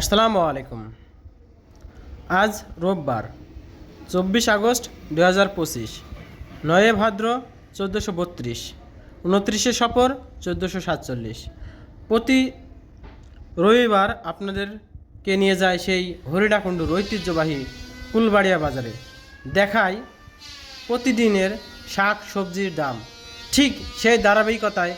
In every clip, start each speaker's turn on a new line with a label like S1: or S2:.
S1: আসসালামু আলাইকুম। আজ রোববার, চব্বিশ আগস্ট দু হাজার পঁচিশ, নয়ে ভাদ্র চোদ্দোশো বত্রিশ, উনত্রিশে সফর চোদ্দোশো সাতচল্লিশ। প্রতি রবিবার আপনাদেরকে নিয়ে যায় সেই হরিডাকুণ্ডুর ঐতিহ্যবাহী কুলবাড়িয়া বাজারে। দেখায় প্রতিদিনের শাক সবজির দাম। ঠিক সেই ধারাবাহিকতায়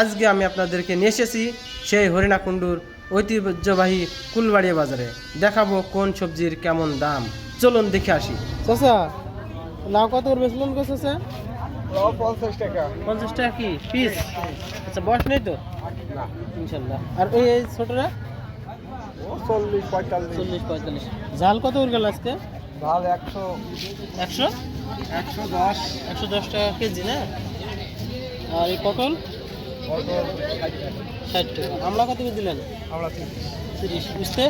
S1: আজকে আমি আপনাদেরকে নিয়ে এসেছি সেই হরিণাকুণ্ডুর ঐতিহ্যবাহী কুলবাড়িয়া বাজারে। দেখাবো কোন সবজির কেমন দাম। চলুন দেখে আসি। চাচা লাউ কত করে বেচলেন গো চাচা?
S2: পঞ্চাশ টাকা।
S1: পঞ্চাশ টাকা কি? পিস? আচ্ছা বয়স নেই তো? ইনশাল্লাহ। আর ওই এই ছোটরা?
S2: ও চল্লিশ পঁয়তাল্লিশ।
S1: চল্লিশ পঁয়তাল্লিশ। জাল কত করে গেল আজকে?
S2: ধাল একশো।
S1: একশো?
S2: একশো দশ।
S1: একশো দশ টাকা কেজি না? আর এই পটল? ষাট টাকা। আমরা কত করে দিলেন?
S2: তিন
S1: তিরিশ। বুঝতে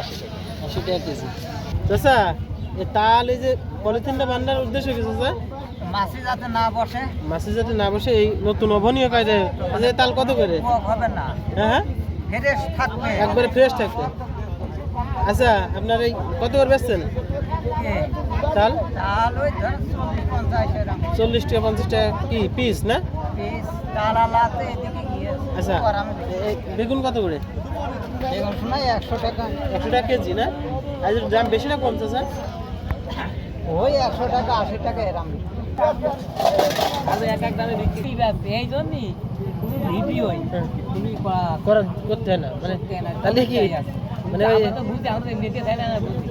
S2: আশি টাকা।
S1: আশি টাকা কেজি। চাচা এই যে পলিথিনটা বান্ধার উদ্দেশ্য কি চাচা
S3: মাছি যাতে না বসে।
S1: মাছে যাতে না বসে এই নতুন অভনীয় কায়দায় আচ্ছা এই তাল কত করে?
S3: হবে না।
S1: হ্যাঁ হ্যাঁ?
S3: ফ্রেশ থাকবে।
S1: একবারে ফ্রেশ থাকতে আচ্ছা আপনার এই কত করে বেচছেন? তাল?
S3: ওই চল্লিশ
S1: টাকা পঞ্চাশ টাকা কি পিস না? আচ্ছা
S3: আর
S1: বেগুন কত করে?
S3: বেগুন একশো টাকা।
S1: একশো টাকা কেজি না? আজ দাম বেশি না কম চাচা
S3: ওই একশো টাকা আশি টাকা এরকম এক এক দামে বিক্রি। এই জন্যই তুমি ভিডিও
S1: হ্যাঁ।
S3: তুমি
S1: করা করতে না। মানে তাহলে কি? মানে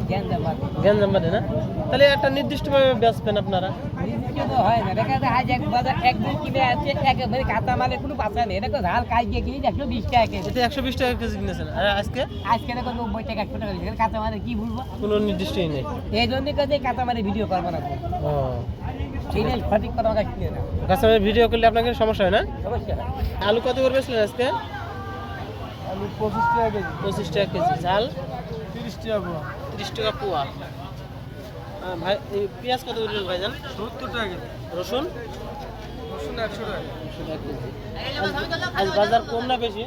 S3: জ্ঞান দেওয়া
S1: না? তাহলে একটা নির্দিষ্টভাবে বেচবেন আপনারা।
S3: তো হয় না। দেখা যায় আজ এক বাজার একদিন কিনে আছে একেবারে কাঁচা মালে কোনো পাচা নেই। দেখো ঝাল কাজ গিয়ে কিনে একশো বিশ টাকা কেজি।
S1: এটা একশো বিশ টাকা কেজি কিনেছেন আর আজকে?
S3: আজকে দেখো নব্বই টাকা একশো টাকা দিচ্ছে কাঁচা মালে কি বলব?
S1: কোনো নির্দিষ্টই নেই।
S3: এই জন্য কাজে কাঁচা মালে ভিডিও করব না সেইটাই সঠিক কথা আমাকে কিনে না
S1: কাস্টমার ভিডিও করলে আপনাকে সমস্যা হয় না?
S3: অবশ্যই
S1: আলু কত করে বেচলেন আজকে?
S2: আলু পঁচিশ টাকা কেজি।
S1: পঁচিশ টাকা কেজি। ঝাল?
S2: তিরিশ টাকা পোয়া।
S1: তিরিশ টাকা পোয়া। ভাই পেঁয়াজ কত করে ভাইজান?
S2: সত্তর টাকা
S1: রসুন?
S2: রসুন একশো টাকা
S1: আজ- বাজার কম না বেশি?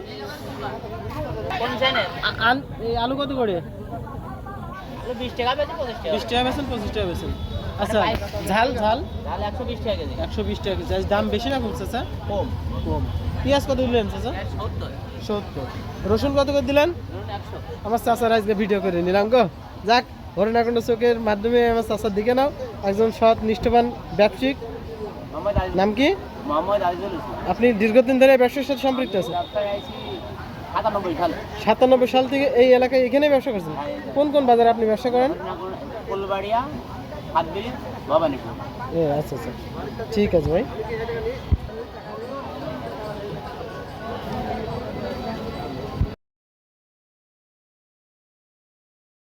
S1: আল- এই আলু কত করে?
S3: বিশ টাকা বেশি পঁচিশ টাকা।
S1: বেছেন পঁচিশ টাকা বেছেন আচ্ছা ঝাল ঝাল?
S3: একশো বিশ টাকা কেজি।
S1: একশো বিশ টাকা কেজি। দাম বেশি না কমছে স্যার?
S3: কম।
S1: কম। পেঁয়াজ কত দিলেন
S3: সত্তর।
S1: সত্তর। রসুন কত করে দিলেন? আমার চাচার আজকে ভিডিও করে নিলাম গো। যাক হরিণাকুণ্ড চোখের মাধ্যমে আমার চাচার দিকে নাও। একজন সৎ নিষ্ঠবান ব্যবসায়িক। নাম কি? আপনি দীর্ঘদিন ধরে ব্যবসার সাথে সম্পৃক্ত আছেন?
S3: সাতানব্বই সাল।
S1: থেকে এই এলাকায় এখানে ব্যবসা করছেন? কোন কোন বাজারে আপনি ব্যবসা করেন? আচ্ছা আচ্ছা। ঠিক আছে ভাই।